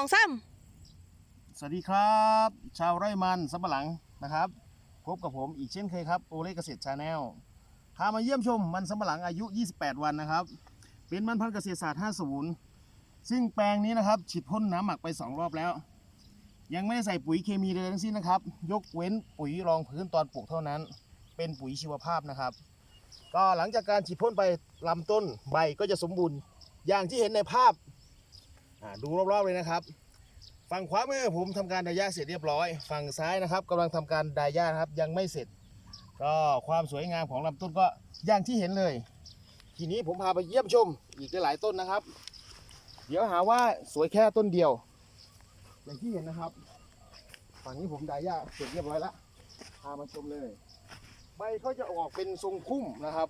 องซ้สวัสดีครับ ชาวไร่มันสำปะหลังนะครับ พบกับผมอีกเช่นเคยครับโอเล่เกษตรชาแนลพามาเยี่ยมชมมันสำปะหลังอายุ 28 วันนะครับ เป็นมันพันธุ์เกษตรศาสตร์ 50 ซึ่งแปลงนี้นะครับฉีดพ่นน้ำหมักไป 2 รอบแล้ว ยังไม่ได้ใส่ปุ๋ยเคมีเลยทั้งสิ้นนะครับ ยกเว้นปุ๋ยรองพื้นตอนปลูกเท่านั้น เป็นปุ๋ยชีวภาพนะครับ ก็หลังจากการฉีดพ่นไปลำต้นใบก็จะสมบูรณ์อย่างที่เห็นในภาพ อ่าดูรอบๆเลยนะครับฝั่งขวามือผมทำการดายาเสร็จเรียบร้อย ฝั่งซ้ายนะครับกำลังทำการดายาครับยังไม่เสร็จ ก็ความสวยงามของลำต้นก็อย่างที่เห็นเลย ทีนี้ผมพาไปเยี่ยมชมอีกหลายต้นนะครับ เดี๋ยวหาว่าสวยแค่ต้นเดียว อย่างที่เห็นนะครับ ฝั่งนี้ผมดายาเสร็จเรียบร้อยแล้วพามาชมเลย ใบเขาจะออกเป็นทรงพุ่มนะครับ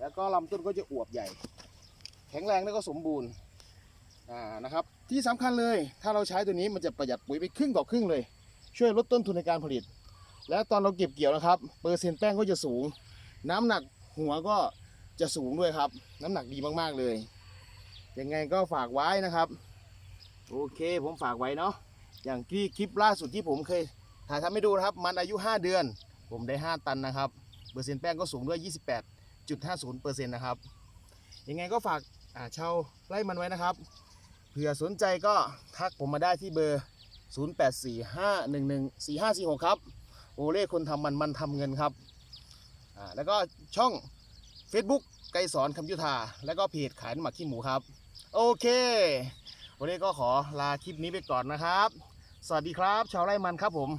แล้วก็ลำต้นก็จะอวบใหญ่ แข็งแรงแล้วก็สมบูรณ์ อ่านะครับที่สำคัญเลยถ้าเราใช้ตัวนี้มันจะประหยัดปุ๋ยไปครึ่งต่อครึ่งเลย ช่วยลดต้นทุนในการผลิต แล้วตอนเราเก็บเกี่ยวนะครับ เปอร์เซ็นต์แป้งก็จะสูง น้ำหนักหัวก็จะสูงด้วยครับ น้ำหนักดีมากๆเลยยังไงก็ฝากไว้นะครับ โอเคผมฝากไว้เนาะอย่างที่คลิปล่าสุดที่ผมเคยถ่ายทำให้ดูนะครับ มันอายุ 5 เดือน ผมได้ 5 ตันนะครับเปอร์เซ็นต์แป้งก็สูงด้วย 28.50%นะครับยังไงก็ฝากชาวไร่มันไว้นะครับ ผื่อสนใจก็ทักผมมาได้ที่เบอร์ 0845114546 ครับ โอเล่คนทำมันมันทำเงินครับ แล้วก็ช่อง Facebook ไกรสอนคำยุทธา แล้วก็เพจขายน้ำหมักขี้หมูครับ โอเค วันนี้ก็ขอลาคลิปนี้ไปก่อนนะครับ สวัสดีครับ ชาวไร่มันครับผม